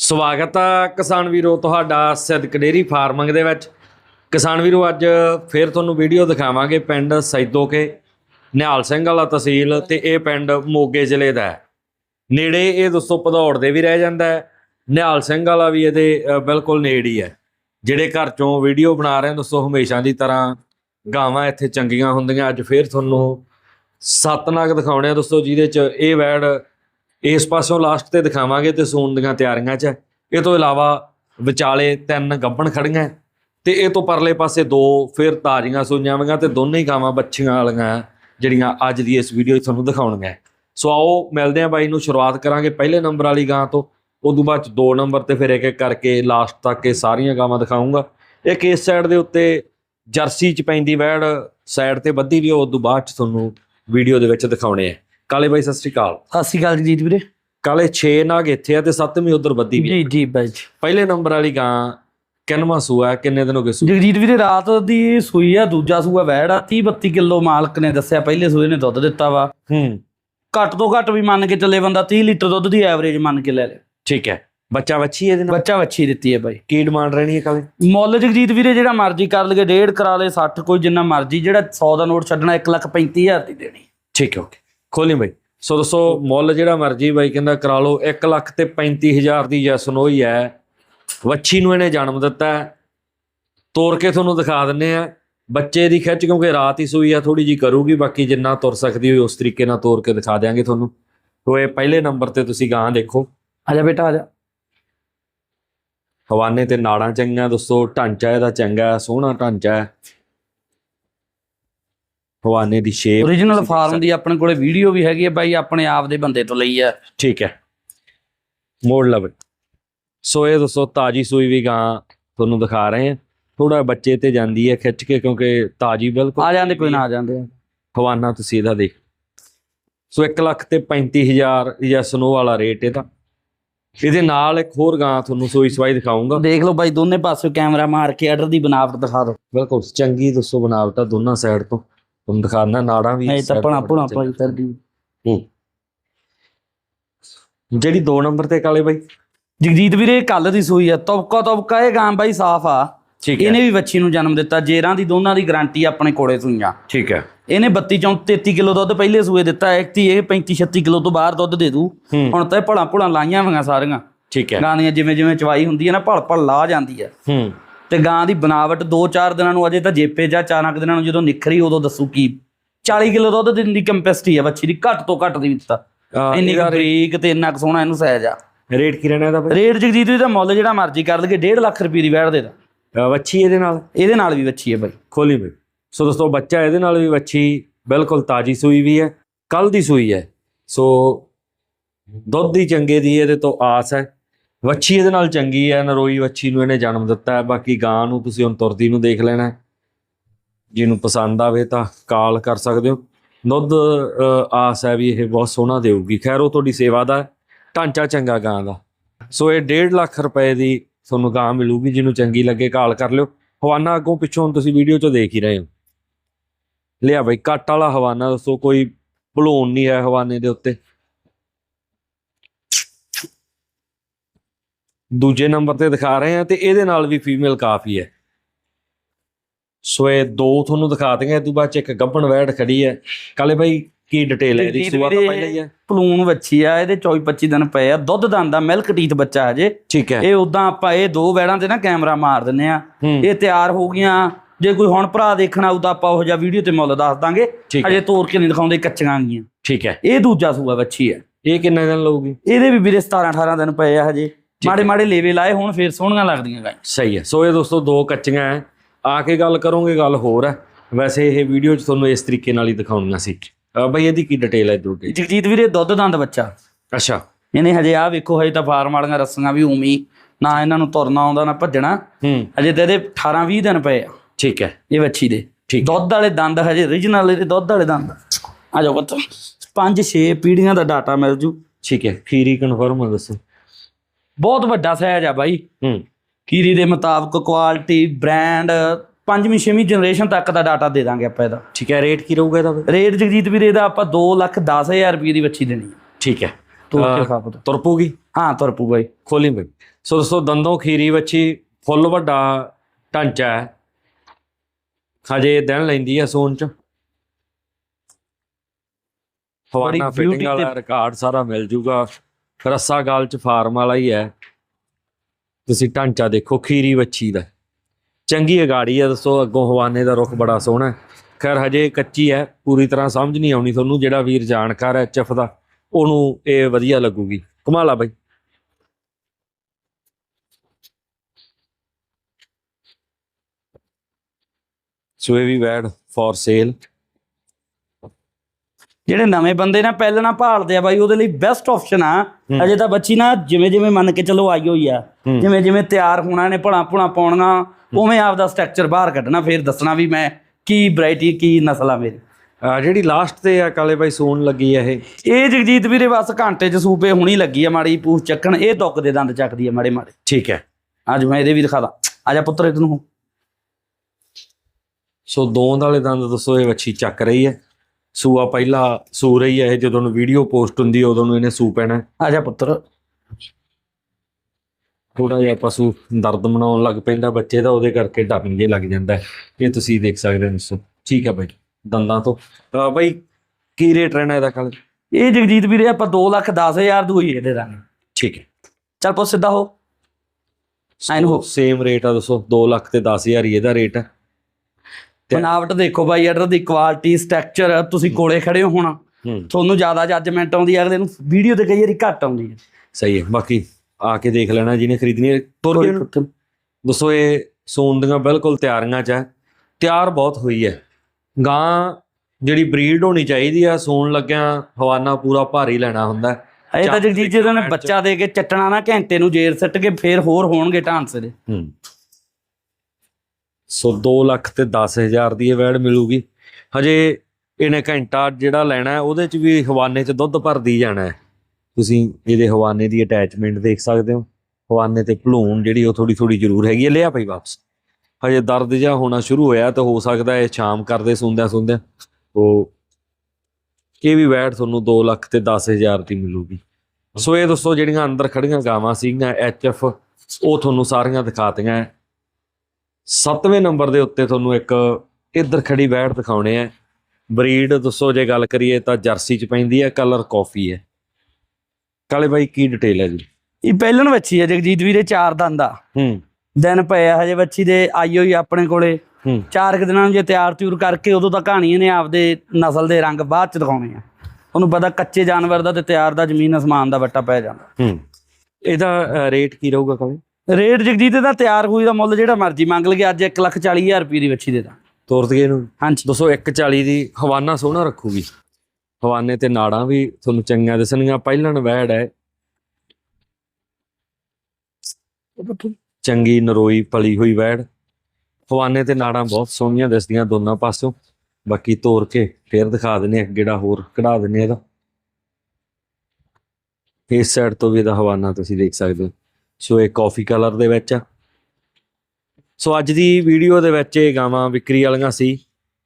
ਸਵਾਗਤ ਆ ਕਿਸਾਨ ਵੀਰੋ ਤੁਹਾਡਾ ਸਿੱਧਕ ਡੇਰੀ ਫਾਰਮਿੰਗ ਦੇ ਵਿੱਚ। ਕਿਸਾਨ ਵੀਰੋ, ਅੱਜ ਫੇਰ ਤੁਹਾਨੂੰ ਵੀਡੀਓ ਦਿਖਾਵਾਂਗੇ ਪਿੰਡ ਸੈਦੋਕੇ ਨਿਹਾਲ ਸਿੰਘ ਵਾਲਾ ਤਹਿਸੀਲ ਤੇ ਇਹ ਪਿੰਡ ਮੋਗੇ ਜ਼ਿਲ੍ਹੇ ਦਾ ਹੈ। ਨੇੜੇ ਇਹ ਦੋਸਤੋ ਭਦੌੜ ਦੇ ਵੀ ਰਹਿ ਜਾਂਦਾ ਹੈ। ਨਿਹਾਲ ਸਿੰਘ ਵਾਲਾ ਵੀ ਇਹਦੇ ਬਿਲਕੁਲ ਨੇੜੇ ਹੀ ਹੈ। ਜਿਹੜੇ ਘਰ ਚੋਂ ਵੀਡੀਓ ਬਣਾ ਰਹੇ ਹਾਂ ਦੋਸਤੋ, ਹਮੇਸ਼ਾ ਦੀ ਤਰ੍ਹਾਂ ਗਾਵਾਂ ਇੱਥੇ ਚੰਗੀਆਂ ਹੁੰਦੀਆਂ। ਅੱਜ ਫੇਰ ਤੁਹਾਨੂੰ ਸੱਤ ਨਾਗ ਦਿਖਾਉਣੇ ਆ ਦੋਸਤੋ, ਜਿਹਦੇ ਚ ਇਹ ਵੈੜ ਇਸ ਪਾਸੋਂ ਲਾਸਟ ਤੇ ਦਿਖਾਵਾਂਗੇ ਤੇ ਸੂਣ ਦੀਆਂ ਤਿਆਰੀਆਂ 'ਚ। ਹੈ। ਇਹ ਤੋਂ ਇਲਾਵਾ ਵਿਚਾਲੇ ਤਿੰਨ ਗੱਬਣ ਖੜੀਆਂ। ਹੈ ਤੇ ਇਹ ਤੋਂ ਪਰਲੇ ਪਾਸੇ ਦੋ ਫਿਰ ਤਾਜ਼ੀਆਂ ਸੂਈਆਂ ਵਾਂਗਾ ਤੇ ਦੋਨੇ ਹੀ ਗਾਵਾਂ ਬੱਚੀਆਂ ਵਾਲੀਆਂ ਜਿਹੜੀਆਂ ਅੱਜ ਦੀ ਇਸ ਵੀਡੀਓ 'ਚ ਤੁਹਾਨੂੰ ਦਿਖਾਉਣੀਆਂ। ਸੋ ਆਓ ਮਿਲਦੇ ਹਾਂ ਬਾਈ ਨੂੰ, ਸ਼ੁਰੂਆਤ ਕਰਾਂਗੇ ਪਹਿਲੇ ਨੰਬਰ ਵਾਲੀ ਗਾਂ ਤੋਂ, ਉਦੋਂ ਬਾਅਦ 'ਚ ਦੋ ਨੰਬਰ ਤੇ ਫਿਰ ਇੱਕ ਇੱਕ ਕਰਕੇ ਲਾਸਟ ਤੱਕ ਇਹ ਸਾਰੀਆਂ ਗਾਵਾਂ ਦਿਖਾਉਂਗਾ ਇੱਕ ਇਸ ਸਾਈਡ ਦੇ ਉੱਤੇ ਜਰਸੀ 'ਚ ਪੈਂਦੀ ਵੈੜ ਸਾਈਡ ਤੇ ਬੱਧੀ ਵੀ ਉਹ ਉਦੋਂ ਬਾਅਦ 'ਚ ਤੁਹਾਨੂੰ ਵੀਡੀਓ ਦੇ ਵਿੱਚ ਦਿਖਾਉਣੇ ਆ। ਕਾਲੇ ਬਾਈ ਸਤਿ ਸ਼੍ਰੀ ਅਕਾਲ। ਸਤਿ ਸ਼੍ਰੀ ਅਕਾਲ ਜੀਤ ਵੀਰੇ। ਕਾਲੇ 6 ਨਾਗ ਇੱਥੇ ਆ ਤੇ 7ਵੀਂ ਉਧਰ ਬੱਦੀ ਵੀ। ਜੀ ਜੀ ਬਾਈ ਜੀ। ਪਹਿਲੇ ਨੰਬਰ ਵਾਲੀ ਗਾਂ ਕਿੰਨਵਾਂ ਸੂਆ? ਕਿੰਨੇ ਦਿਨ ਹੋ ਗਏ ਸੂ ਜਗਜੀਤ ਵੀਰੇ ਰਾਤ ਦੀ ਸੂਈ ਆ ਦੂਜਾ ਸੂਆ ਵੈੜ ਆ 30 32 ਕਿਲੋ ਮਾਲਕ ਨੇ ਦੱਸਿਆ ਪਹਿਲੇ ਸੂਏ ਨੇ ਦੁੱਧ ਦਿੱਤਾ ਵਾ। ਹੂੰ। ਘੱਟ ਤੋਂ ਘੱਟ ਵੀ ਮੰਨ ਕੇ ਚੱਲੇ ਬੰਦਾ 30 ਲੀਟਰ ਦੁੱਧ ਦੀ ਐਵਰੇਜ ਮੰਨ ਕੇ ਲੈ ਲੈ। ਠੀਕ ਹੈ। ਬੱਚਾ ਬੱਚੀ ਇਹਦੇ ਨਾਲ? ਬੱਚਾ ਵੱਛੀ ਦਿੱਤੀ ਹੈ ਬਾਈ। ਕੀ ਡਿਮਾਂਡ ਰਹਿਣੀ ਹੈ ਕਾਲੇ? ਮੁੱਲ ਜਗਜੀਤ ਵੀਰੇ ਜਿਹੜਾ ਮਰਜ਼ੀ ਕਰ ਲਗੇ ਡੇਢ ਕਰਾ ਲੇ 60 ਕੋਈ ਜਿੰਨਾ ਮਰਜ਼ੀ ਜਿਹੜਾ 100 ਦਾ ਨੋਟ ਛੱਡਣਾ 1 ਲੱਖ 35000 ਦੀ ਦੇਣੀ। ਠੀਕ ਹੈ ਓਕੇ। ਖੋਲੀ ਬਾਈ। ਸੋ ਦੋਸਤੋ ਮੁੱਲ ਜਿਹੜਾ ਮਰਜ਼ੀ ਬਾਈ ਕਹਿੰਦਾ ਕਰਾ ਲਓ 1 ਲੱਖ ਤੇ 35000 ਦੀ ਜੈਸਨ ਹੋਈ ਹੈ ਵੱਛੀ ਨੂੰ ਇਹਨੇ ਜਨਮ ਦਿੱਤਾ ਤੋੜ ਕੇ ਤੁਹਾਨੂੰ ਦਿਖਾ ਦਿੰਨੇ ਆ। ਬੱਚੇ ਦੀ ਖਿੱਚ ਕਿਉਂਕਿ ਰਾਤ ਹੀ ਸੂਈ ਆ ਥੋੜੀ ਜੀ ਕਰੂਗੀ ਬਾਕੀ ਜਿੰਨਾ ਤੁਰ ਸਕਦੀ ਹੋਈ ਉਸ ਤਰੀਕੇ ਨਾਲ ਤੋੜ ਕੇ ਦਿਖਾ ਦਿਆਂਗੇ ਤੁਹਾਨੂੰ। ਤੋ ਇਹ ਪਹਿਲੇ ਨੰਬਰ ਤੇ ਤੁਸੀਂ ਗਾਂ ਦੇਖੋ। ਆ ਜਾ ਬੇਟਾ ਆ ਜਾ। ਹਵਾਨੇ ਤੇ ਨਾੜਾਂ ਚੰਗੀਆਂ ਦੋਸਤੋ ਢਾਂਚਾ ਇਹਦਾ ਚੰਗਾ ਸੋਹਣਾ ਢਾਂਚਾ ਹੈ। ਹਵਾਨੇ ਦੀ ਸ਼ੇਪ origignal ਫਾਰਮ ਦੀ ਆਪਣੇ ਕੋਲੇ ਵੀਡੀਓ ਵੀ ਹੈਗੀ ਹੈ ਬਾਈ ਆਪਣੇ ਆਪ ਦੇ ਬੰਦੇ ਤੋਂ ਲਈ ਆ। ਠੀਕ ਹੈ। ਮੋੜ ਲਵੇ। ਸੋ ਇਹ ਦੋਸਤੋ ਤਾਜੀ ਸੂਈ ਵੀ ਗਾਂ ਤੁਹਾਨੂੰ ਦਿਖਾ ਰਹੇ ਹਾਂ। ਥੋੜਾ ਬੱਚੇ ਤੇ ਜਾਂਦੀ ਹੈ ਖਿੱਚ ਕੇ ਕਿਉਂਕਿ ਤਾਜੀ ਬਿਲਕੁਲ ਆ ਜਾਂਦੇ ਕੋਈ ਨਾ ਆ ਜਾਂਦੇ। ਹਵਾਨਾ ਤੁਸੀਂ ਇਹਦਾ ਦੇਖ। ਸੋ 1 ਲੱਖ ਤੇ 35000 ਜਾਂ ਸਨੋ ਵਾਲਾ ਰੇਟ ਇਹਦਾ। ਇਹਦੇ ਨਾਲ ਇੱਕ ਹੋਰ ਗਾਂ ਤੁਹਾਨੂੰ ਸੂਈ ਸਵਾਈ ਦਿਖਾਉਂਗਾ ਦੇਖ ਲਓ ਬਾਈ ਦੋਨੇ ਪਾਸੇ ਕੈਮਰਾ ਮਾਰ ਕੇ ਆਰਡਰ ਦੀ ਬਨਾਵਟ ਦਿਖਾ ਦਿਓ। ਬਿਲਕੁਲ ਚੰਗੀ ਦੋਸਤੋ ਬਣਾਵਟਾ ਦੋਨਾਂ ਸਾਈਡ ਤੋਂ। ਤੁਹਾਨੂੰ ਦਿਖਾਣਾ ਨਾੜਾਂ ਵੀ ਇਹ ਤਾਂ ਪਣਾ ਪਣਾ। ਪਾਈ ਕਰਦੀ ਹੂੰ। ਜਿਹੜੀ 2 ਨੰਬਰ ਤੇ ਕਾਲੇ ਬਾਈ? ਜਗਜੀਤ ਵੀਰੇ ਕੱਲ ਦੀ ਸੂਈ ਆ। ਤਬਕਾ ਤਬਕਾ ਇਹ ਗਾਂ ਬਾਈ ਸਾਫ਼ ਆ। ਠੀਕ ਇਹਨੇ ਵੀ ਬੱਚੀ ਨੂੰ ਜਨਮ ਦਿੱਤਾ। ਜੇਰਾਂ ਦੀ ਦੋਨਾਂ ਦੀ ਗਾਰੰਟੀ ਆਪਣੇ ਕੋਲੇ ਸੂਈਆਂ। ਠੀਕ ਹੈ। ਇਹਨੇ 32 ਚੋਂ 33 ਕਿਲੋ ਦੁੱਧ ਪਹਿਲੇ ਸੂਏ ਦਿੱਤਾ। ਇੱਕ ਤੀ ਇਹ 35 36 ਕਿਲੋ ਤੋਂ ਬਾਹਰ ਦੁੱਧ ਦੇ ਦੂ। ਹੂੰ। ਹੁਣ ਤਾਂ ਭਲਾ ਭੁਲਾ ਲਾਈਆਂ ਹੋਈਆਂ ਸਾਰੀਆਂ। ਠੀਕ ਹੈ। ਗਾਂ ਦੀਆਂ ਜਿਵੇਂ ਜਿਵੇਂ ਚਵਾਈ ਹੁੰਦੀ ਹੈ ਨਾ ਭਲ ਭਲ ਲਾ ਜਾਂਦੀ ਹੈ। ਹੂੰ। ਤੇ ਗਾਂ ਦੀ ਬਨਾਵਟ 2-4 ਦਿਨਾਂ ਨੂੰ ਅਜੇ ਤਾਂ ਜੇਪੇ ਜਾਂ ਚਾਨਕ ਦਿਨਾਂ ਨੂੰ ਜਦੋਂ ਨਿਖਰੀ ਉਦੋਂ ਦੱਸੂ ਕੀ। 40 ਕਿਲੋ ਦੁੱਧ ਦਿਨ ਦੀ ਕੰਪੈਸਿਟੀ ਹੈ ਬੱਚੀ ਦੀ ਘੱਟ ਤੋਂ ਘੱਟ ਦੀ ਦਿੱਤਾ। ਅਹ ਇੰਨੀ ਬਰੀਕ ਤੇ ਇੰਨਾ ਕੁ ਸੋਹਣਾ ਇਹਨੂੰ ਸਹਿਜ ਆ। ਰੇਟ ਕੀ ਰਹਿਣਾ ਇਹਦਾ ਰੇਟ ਜਗਜੀਤ ਵੀ ਦਾ ਮੁੱਲ ਜਿਹੜਾ ਮਰਜ਼ੀ ਕਰ ਲਈਏ 1.5 ਲੱਖ ਰੁਪਏ ਦੀ ਵੈੜ ਦੇ ਦਾ। ਵੱਛੀ ਇਹਦੇ ਨਾਲ? ਇਹਦੇ ਨਾਲ ਵੀ ਬੱਚੀ ਹੈ ਬਾਈ। ਖੋਲੀ ਬਈ। ਸੋ ਦੋਸਤੋ ਬੱਚਾ ਇਹਦੇ ਨਾਲ ਵੀ ਵੱਛੀ ਬਿਲਕੁਲ ਤਾਜੀ ਸੂਈ ਵੀ ਹੈ ਕੱਲ ਦੀ ਸੂਈ ਹੈ। ਸੋ ਦੁੱਧ ਦੀ ਚੰਗੇ ਦੀ ਇਹਦੇ ਤੋਂ ਆਸ ਹੈ। ਵੱਛੀ ਇਹਦੇ ਨਾਲ ਚੰਗੀ ਹੈ ਨਰੋਈ ਵੱਛੀ ਨੂੰ ਇਹਨੇ ਜਨਮ ਦਿੱਤਾ ਹੈ ਬਾਕੀ ਗਾਂ ਨੂੰ ਤੁਸੀਂ ਹੁਣ ਤੁਰਦੀ ਨੂੰ ਦੇਖ ਲੈਣਾ ਜਿਹਨੂੰ ਪਸੰਦ ਆਵੇ ਤਾਂ ਕਾਲ ਕਰ ਸਕਦੇ ਹੋ। ਦੁੱਧ ਆਸ ਹੈ ਵੀ ਇਹ ਬਹੁਤ ਸੋਹਣਾ ਦੇਊਗੀ। ਖੈਰ, ਉਹ ਤੁਹਾਡੀ ਸੇਵਾ ਦਾ ਢਾਂਚਾ ਚੰਗਾ ਗਾਂ ਦਾ। ਸੋ ਇਹ 1.5 ਲੱਖ ਰੁਪਏ ਦੀ ਤੁਹਾਨੂੰ ਗਾਂ ਮਿਲੂਗੀ, ਜਿਹਨੂੰ ਚੰਗੀ ਲੱਗੇ ਕਾਲ ਕਰ ਲਿਓ। ਹਵਾਨਾ ਅੱਗੋਂ ਪਿੱਛੋਂ ਹੁਣ ਤੁਸੀਂ ਵੀਡੀਓ 'ਚ ਦੇਖ ਹੀ ਰਹੇ ਹੋ। ਲਿਆ ਬਈ, ਕੱਟ ਵਾਲਾ ਹਵਾਨਾ ਦੱਸੋ, ਕੋਈ ਭਲੋਣ ਨਹੀਂ ਹੈ ਹਵਾਨੇ ਦੇ ਉੱਤੇ। ਦੂਜੇ ਨੰਬਰ ਤੇ ਦਿਖਾ ਰਹੇ ਆ ਤੇ ਇਹਦੇ ਨਾਲ ਵੀ ਫੀਮੇਲ ਕਾਫੀ ਹੈ। ਸੋ ਇਹ ਦੋ ਤੁਹਾਨੂੰ ਦਿਖਾ ਦਿੰਗੇ ਇਹ ਤੋਂ ਬਾਅਦ ਚ ਇੱਕ ਗੱਭਣ ਵੈੜ ਖੜੀ ਹੈ। ਕਾਲੇ ਬਾਈ ਕੀ ਡਿਟੇਲ ਹੈ ਇਹਦੀ? ਸੁਆ ਤਾਂ ਪਹਿਲਾਂ ਹੀ ਹੈ। ਪਲੂਣ ਬੱਚੀ ਆ ਇਹਦੇ 24 25 ਦਿਨ ਪਏ ਆ। ਦੁੱਧ ਦੰਦਾ ਮਿਲਕ ਟੀਥ ਬੱਚਾ ਹਜੇ। ਠੀਕ ਹੈ। ਇਹ ਉਦਾਂ ਆਪਾਂ ਇਹ ਦੋ ਵੈੜਾਂ ਤੇ ਨਾ ਕੈਮਰਾ ਮਾਰ ਦਿੰਨੇ ਆ ਇਹ ਤਿਆਰ ਹੋ ਗਈਆਂ। ਜੇ ਕੋਈ ਹੁਣ ਭਰਾ ਦੇਖਣਾ ਉਦਾਂ ਆਪਾਂ ਉਹ ਜਿਹਾ ਵੀਡੀਓ ਤੇ ਮੁੱਲ ਦੱਸ ਦਾਂਗੇ। ਠੀਕ ਹੈ। ਅਜੇ ਤੋੜ ਕੇ ਨਹੀਂ ਦਿਖਾਉਂਦੇ ਕੱਚੀਆਂ ਗੀਆਂ ਠੀਕ ਹੈ। ਇਹ ਦੂਜਾ ਸੂਆ ਬੱਚੀ ਹੈ। ਇਹ ਕਿੰਨੇ ਦਿਨ ਲਊਗੀ? ਇਹਦੇ ਵੀ ਵੀਰੇ 17 18 ਦਿਨ ਪਏ ਆ ਹਜੇ। ਮਾੜੇ ਮਾੜੇ ਲੇਵੇ ਲਾਏ ਹੁਣ ਫੇਰ ਸੋਹਣੀਆਂ ਲੱਗਦੀਆਂ ਗਾਂ ਸਹੀ ਹੈ। ਸੋ ਇਹ ਦੋਸਤੋ ਦੋ ਕੱਚੀਆਂ ਹੈ ਆ ਕੇ ਗੱਲ ਕਰੋਗੇ ਗੱਲ ਹੋਰ ਹੈ ਵੈਸੇ ਇਹ ਵੀਡੀਓ 'ਚ ਤੁਹਾਨੂੰ ਇਸ ਤਰੀਕੇ ਨਾਲ ਹੀ ਦਿਖਾਉਣੀਆਂ ਸੀ। ਬਈ ਇਹਦੀ ਕੀ ਡਿਟੇਲ ਹੈ ਦੂਜੀ ਜਗਜੀਤ ਵੀਰੇ ਦੁੱਧ ਦੰਦ ਬੱਚਾ। ਅੱਛਾ। ਇਹਨੇ ਹਜੇ ਆ ਵੇਖੋ ਹਜੇ ਤਾਂ ਫਾਰਮ ਵਾਲੀਆਂ ਰੱਸੀਆਂ ਵੀ ਉਮੀ ਨਾ ਇਹਨਾਂ ਨੂੰ ਤੁਰਨਾ ਆਉਂਦਾ ਨਾ ਭੱਜਣਾ। ਹਜੇ ਤਾਂ ਇਹਦੇ 18 20 ਦਿਨ ਪਏ ਆ। ਠੀਕ ਹੈ ਇਹ ਬੱਚੀ ਦੇ। ਠੀਕ। ਦੁੱਧ ਵਾਲੇ ਦੰਦ ਹਜੇ origignal ਇਹਦੇ ਦੁੱਧ ਵਾਲੇ ਦੰਦ। ਆ ਜਾਓ ਬੱਤ ਪੰਜ ਛੇ ਪੀੜੀਆਂ ਦਾ ਡਾਟਾ ਮਿਲ ਜੂ। ਠੀਕ ਹੈ ਖੀਰੀ ਕਨਫਰਮ ਦੱਸੋ। ਬਹੁਤ ਵੱਡਾ ਸਾਈਜ਼ ਆ ਬਾਈ। ਹੂੰ। ਕੀਰੀ ਦੇ ਮੁਤਾਬਕ ਕੁਆਲਿਟੀ ਬ੍ਰਾਂਡ ਪੰਜਵੀਂ ਛੇਵੀਂ ਜਨਰੇਸ਼ਨ ਤੱਕ ਦਾ ਡਾਟਾ ਦੇ ਦਾਂਗੇ ਆਪਾਂ ਇਹਦਾ। ਠੀਕ ਹੈ ਰੇਟ ਕੀ ਰਹੂਗਾ ਇਹਦਾ? ਰੇਟ ਜਗਜੀਤ ਵੀਰੇ ਦਾ ਆਪਾਂ 2 ਲੱਖ 10 ਹਜ਼ਾਰ ਰੁਪਏ ਦੀ ਬੱਚੀ ਦੇਣੀ ਹੈ। ਠੀਕ ਹੈ। ਤੋੜ ਅਹ ਕੇ ਖਾ ਪੁੱਤ। ਤੁਰ ਪੂਗੀ ਹਾਂ ਤੁਰ ਪੂ ਬਾਈ। ਖੋਲੀ ਬਈ। ਸੋ ਦੋਸਤੋ ਦੰਦੋਂ ਖੀਰੀ ਵੱਛੀ ਫੁੱਲ ਵੱਡਾ ਢਾਂਚਾ ਹੈ। ਹਜੇ ਦਿਨ ਲੈਂਦੀ ਹੈ ਸੋਨ ਚ। ਹਵਾਨਾ ਫਿਟਿੰਗ ਵਾਲਾ ਰਿਕਾਰਡ ਸਾਰਾ ਮਿਲ ਜੂਗਾ। ਰੱਸਾ ਗਾਲ ਚ ਫਾਰਮ ਵਾਲਾ ਹੀ ਹੈ। ਤੁਸੀਂ ਢਾਂਚਾ ਦੇਖੋ, ਖੀਰੀ ਵੱਛੀ ਦਾ। ਚੰਗੀ ਅਗਾੜੀ ਹੈ ਦੱਸੋ ਅੱਗੋਂ ਹਵਾਨੇ ਦਾ ਰੁਖ ਬੜਾ ਸੋਹਣਾ ਖੈਰ, ਹਜੇ ਕੱਚੀ ਹੈ, ਪੂਰੀ ਤਰ੍ਹਾਂ ਸਮਝ ਨਹੀਂ ਆਉਣੀ ਤੁਹਾਨੂੰ, ਜਿਹੜਾ ਵੀਰ ਜਾਣਕਾਰ ਹੈ ਚਫ ਦਾ, ਉਹਨੂੰ ਇਹ ਵਧੀਆ ਲੱਗੂਗੀ। ਕਮਾਲਾ ਬਾਈ। ਸੋ ਇਹ ਵੀ ਵੈਡ ਫॉर ਸੇਲ ਜਿਹੜੇ ਨਵੇਂ ਬੰਦੇ ਨਾ ਪਹਿਲਾਂ ਨਾ ਭਾਲਦੇ ਆ ਬਾਈ ਉਹਦੇ ਲਈ ਬੈਸਟ ਆਪਸ਼ਨ ਆ। ਅਜੇ ਤਾਂ ਬੱਚੀ ਨਾ ਜਿਵੇਂ ਜਿਵੇਂ ਮੰਨ ਕੇ ਚਲੋ ਆਈ ਹੋਈ ਆ। ਜਿਵੇਂ ਜਿਵੇਂ ਤਿਆਰ ਹੋਣਾ ਨੇ ਭਣਾ ਭੁਣਾ ਪਾਉਣੀਆਂ ਉਵੇਂ ਆਪਦਾ ਸਟਰਕਚਰ ਬਾਹਰ ਕੱਢਣਾ ਫਿਰ ਦੱਸਣਾ ਵੀ ਮੈਂ ਕੀ ਵੈਰਾਈਟੀ ਕੀ ਨਸਲ ਆ ਮੇਰੀ। ਜਿਹੜੀ ਲਾਸਟ ਤੇ ਆ ਕਾਲੇ ਬਾਈ ਸੂਣ ਲੱਗੀ ਆ ਇਹ। ਇਹ ਜਗਜੀਤ ਵੀਰੇ ਬਸ ਘੰਟੇ ਚ ਸੂਪੇ ਹੁਣੀ ਲੱਗੀ ਆ ਮਾੜੀ ਪੂਛ ਚੱਕਣ ਇਹ ਦੁੱਕ ਦੇ ਦੰਦ ਚੱਕਦੀ ਆ ਮਾੜੇ ਮਾੜੇ। ਠੀਕ ਹੈ। ਅੱਜ ਮੈਂ ਇਹਦੇ ਵੀ ਦਿਖਾਦਾ ਆ ਜਾ ਪੁੱਤਰ ਇਹਨੂੰ ਸੋ ਦੋਂਦ ਵਾਲੇ ਦੰਦ ਦੱਸੋ ਇਹ ਵੱਛੀ ਚੱਕ ਰਹੀ ਹੈ। ਸੂਆ ਪਹਿਲਾ ਸੂ ਰਹੀ ਹੈ ਇਹ ਜਦੋਂ ਨੂੰ ਵੀਡੀਓ ਪੋਸਟ ਹੁੰਦੀ ਹੈ ਉਦੋਂ ਨੂੰ ਇਹਨੇ ਸੂ ਪੈਣਾ ਆ ਜਾ ਪੁੱਤਰ। ਥੋੜਾ ਜਿਹਾ ਪਸ਼ੂ ਦਰਦ ਮਨਾਉਣ ਲੱਗ ਪੈਂਦਾ ਬੱਚੇ ਦਾ ਉਹਦੇ ਕਰਕੇ ਡਰਨ ਜੇ ਲੱਗ ਜਾਂਦਾ ਇਹ ਤੁਸੀਂ ਦੇਖ ਸਕਦੇ ਹੋ ਦੱਸੋ। ਠੀਕ ਹੈ ਬਾਈ ਦੰਦਾਂ ਤੋਂ। ਬਾਈ ਕੀ ਰੇਟ ਰਹਿਣਾ ਇਹਦਾ ਕੱਲ ਇਹ ਜਗਜੀਤ ਵੀਰੇ ਆਪਾਂ 2 ਲੱਖ 10 ਹਜ਼ਾਰ ਦੀ ਹੋਈ ਇਹਦੇ ਦਾਂਗੇ ਠੀਕ ਹੈ। ਚੱਲ ਪੁੱਤ ਸਿੱਧਾ ਹੋ। ਸੇਮ ਰੇਟ ਆ ਦੱਸੋ 2 ਲੱਖ ਤੇ 10000 ਹੀ ਇਹਦਾ ਰੇਟ ਹੈ। ਬਨਾਵਟ ਦੇਖੋ ਬਾਈ ਆਰਡਰ ਦੀ ਕੁਆਲਿਟੀ ਸਟਰਕਚਰ ਤੁਸੀਂ ਕੋਲੇ ਖੜੇ ਹੋ ਹੁਣ। ਤੁਹਾਨੂੰ ਜ਼ਿਆਦਾ ਜੱਜਮੈਂਟ ਆਉਂਦੀ ਹੈ ਅਗਲੇ ਨੂੰ ਵੀਡੀਓ ਤੇ ਕਈ ਵਾਰੀ ਘੱਟ ਆਉਂਦੀ ਹੈ। ਸਹੀ ਹੈ ਬਾਕੀ ਆ ਕੇ ਦੇਖ ਲੈਣਾ ਜਿਹਨੇ ਖਰੀਦਣੀ ਹੈ ਤੁਰ ਕੇ ਦੱਸੋ ਇਹ ਸੂਣ ਦੀਆਂ ਬਿਲਕੁਲ ਤਿਆਰੀਆਂ 'ਚ ਹੈ। ਤਿਆਰ ਬਹੁਤ ਹੋਈ ਹੈ। ਗਾਂ ਜਿਹੜੀ ਬਰੀਡ ਹੋਣੀ ਚਾਹੀਦੀ ਆ ਸੂਣ ਲੱਗਿਆ ਹਵਾਨਾ ਪੂਰਾ ਭਾਰੀ ਲੈਣਾ ਹੁੰਦਾ। ਇਹ ਤਾਂ ਜਗਜੀਤ ਜਿਹਨਾਂ ਨੇ ਬੱਚਾ ਦੇ ਕੇ ਚੱਟਣਾ ਨਾ ਘੰਟੇ ਨੂੰ ਜੇਰ ਸੱਟ ਕੇ ਫੇਰ ਹੋਰ ਹੋਣਗੇ ਢਾਂਸੇ ਦੇ। ਹੂੰ। ਸੋ 2 ਲੱਖ ਤੇ 10000 ਦੀ ਇਹ ਵੈੜ ਮਿਲੂਗੀ। ਹਜੇ ਇਹਨੇ ਘੰਟਾ ਜਿਹੜਾ ਲੈਣਾ ਹੈ, ਉਹਦੇ 'ਚ ਵੀ ਹਵਾਨੇ 'ਚ ਦੁੱਧ ਭਰਦੀ ਜਾਣਾ ਹੈ। ਤੁਸੀਂ ਇਹਦੇ ਹਵਾਨੇ ਦੀ ਅਟੈਚਮੈਂਟ ਦੇਖ ਸਕਦੇ ਹੋ। ਹਵਾਨੇ ਤੇ ਭਲੂਣ ਜਿਹੜੀ ਉਹ ਥੋੜੀ ਥੋੜੀ ਜ਼ਰੂਰ ਹੈਗੀ ਹੈ, ਲਿਆ ਪਈ ਵਾਪਸ। ਹਜੇ ਦਰਦ ਜਿਹਾ ਹੋਣਾ ਸ਼ੁਰੂ ਹੋਇਆ ਤਾਂ ਹੋ ਸਕਦਾ ਹੈ ਸ਼ਾਮ ਕਰਦੇ ਸੁੰਦਿਆਂ ਸੁੰਦਿਆਂ। ਉਹ ਇਹ ਵੀ ਵੈਟ ਤੁਹਾਨੂੰ 2 ਲੱਖ ਤੇ 10000 ਦੀ ਮਿਲੂਗੀ। ਸੋ ਇਹ ਦੋਸਤੋ ਜਿਹੜੀਆਂ ਅੰਦਰ ਖੜੀਆਂ ਗਾਵਾਂ ਸੀਗੀਆਂ ਐਚਐਫ ਉਹ ਤੁਹਾਨੂੰ ਸਾਰੀਆਂ ਦਿਖਾਤੀਆਂ ਸੱਤਵੇਂ ਨੰਬਰ ਦੇ ਉੱਤੇ ਤੁਹਾਨੂੰ ਇੱਕ ਇੱਧਰ ਖੜੀ ਵੈਟ ਦਿਖਾਉਣੇ ਆ। ਬਰੀਡ ਦੱਸੋ ਜੇ ਗੱਲ ਕਰੀਏ ਤਾਂ ਜਰਸੀ ਚ ਪੈਂਦੀ ਹੈ ਕਲਰ ਕਾਫੀ ਹੈ ਕਾਲੇ ਬਾਈ ਕੀ ਡਿਟੇਲ ਹੈ ਜੀ? ਇਹ ਪਹਿਲਣ ਬੱਚੀ ਹੈ ਜਗਜੀਤ ਵੀਰੇ ਚਾਰ ਦੰਦ ਆ। ਹੂੰ। ਦਿਨ ਪਏ ਆ ਹਜੇ ਬੱਚੀ ਦੇ ਆਈ ਹੋਈ ਆਪਣੇ ਕੋਲੇ। ਹੂੰ। ਚਾਰ ਕੁ ਦਿਨਾਂ ਨੂੰ ਜੇ ਤਿਆਰ ਤਿਉਰ ਕਰਕੇ ਉਦੋਂ ਤਾਂ ਕਹਾਣੀ ਇਹਨੇ ਆਪਦੇ ਨਸਲ ਦੇ ਰੰਗ ਬਾਅਦ ਚ ਦਿਖਾਉਣੇ ਆ। ਤੁਹਾਨੂੰ ਪਤਾ ਕੱਚੇ ਜਾਨਵਰ ਦਾ ਤੇ ਤਿਆਰ ਦਾ ਜ਼ਮੀਨ ਅਸਮਾਨ ਦਾ ਵੱਟਾ ਪੈ ਜਾਂਦਾ। ਹੂੰ। ਇਹਦਾ ਰੇਟ ਕੀ ਰਹੂਗਾ ਕਾਲੇ? ਰੇਟ ਜਗਜੀਤ ਦਾ ਤਿਆਰ ਹੋਈ ਦਾ ਮੁੱਲ ਜਿਹੜਾ ਮਰਜ਼ੀ ਮੰਗ ਲਗੇ ਅੱਜ 140000 ਰੁਪਏ ਦੀ ਬੱਚੀ ਦੇ ਦਾਂ। ਤੋਰ ਦਈਏ ਇਹਨੂੰ? ਹਾਂਜੀ। ਦੋਸਤੋ 140 ਦੀ ਹਵਾਨਾ ਸੋਹਣਾ ਰੱਖੂਗੀ। ਹਵਾਨੇ ਤੇ ਨਾੜਾਂ ਵੀ ਤੁਹਾਨੂੰ ਚੰਗੀਆਂ ਦਿਸਣਗੀਆਂ ਪਹਿਲਣ ਵੈੜ ਹੈ। ਚੰਗੀ ਨਰੋਈ ਪਲੀ ਹੋਈ ਵੈੜ। ਹਵਾਨੇ ਤੇ ਨਾੜਾਂ ਬਹੁਤ ਸੋਹਣੀਆਂ ਦਿਸਦੀਆਂ ਦੋਨਾਂ ਪਾਸਿਓਂ। ਬਾਕੀ ਤੋਰ ਕੇ ਫੇਰ ਦਿਖਾ ਦਿੰਨੇ ਆ ਜਿਹੜਾ ਹੋਰ ਕਢਾ ਦਿੰਨੇ ਆ ਇਹਦਾ। ਇਸ ਸਾਈਡ ਤੋਂ ਵੀ ਇਹਦਾ ਹਵਾਨਾ ਤੁਸੀਂ ਦੇਖ ਸਕਦੇ ਹੋ। ਸੋ ਇਹ ਕਾਫੀ ਕਲਰ ਦੇ ਵਿੱਚ ਆ। ਸੋ ਅੱਜ ਦੀ ਵੀਡੀਓ ਦੇ ਵਿੱਚ ਇਹ ਗਾਵਾਂ ਵਿਕਰੀ ਵਾਲੀਆਂ ਸੀ।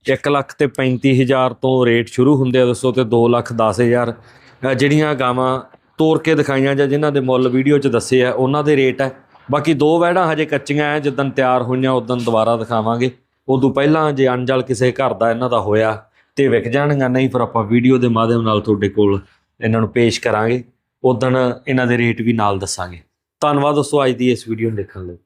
1 ਲੱਖ ਤੇ 35000 ਤੋਂ ਰੇਟ ਸ਼ੁਰੂ ਹੁੰਦੇ ਆ ਦੋਸਤੋ ਤੇ 2 ਲੱਖ 10000 ਅ, ਜਿਹੜੀਆਂ ਗਾਵਾਂ ਤੋਰ ਕੇ ਦਿਖਾਈਆਂ ਜਾਂ ਜਿਨ੍ਹਾਂ ਦੇ ਮੁੱਲ ਵੀਡੀਓ 'ਚ ਦੱਸੇ ਆ ਉਹਨਾਂ ਦੇ ਰੇਟ ਹੈ ਬਾਕੀ ਦੋ ਵੈੜਾਂ ਹਜੇ ਕੱਚੀਆਂ ਐ ਜਦੋਂ ਤਿਆਰ ਹੋਈਆਂ ਉਦੋਂ ਦੁਬਾਰਾ ਦਿਖਾਵਾਂਗੇ। ਉਦੋਂ ਪਹਿਲਾਂ ਜੇ ਅਣਜਲ ਕਿਸੇ ਘਰ ਦਾ ਇਹਨਾਂ ਦਾ ਹੋਇਆ ਤੇ ਵਿਕ ਜਾਣਗੀਆਂ ਨਹੀਂ ਫਿਰ ਆਪਾਂ ਵੀਡੀਓ ਦੇ ਮਾਧਿਅਮ ਨਾਲ ਤੁਹਾਡੇ ਕੋਲ ਇਹਨਾਂ ਨੂੰ ਪੇਸ਼ ਕਰਾਂਗੇ। ਉਦੋਂ ਇਹਨਾਂ ਦੇ ਰੇਟ ਵੀ ਨਾਲ ਦੱਸਾਂਗੇ। ਧੰਨਵਾਦ ਦੋਸਤੋ ਅੱਜ ਦੀ ਇਸ ਵੀਡੀਓ ਨੂੰ ਦੇਖਣ ਲਈ।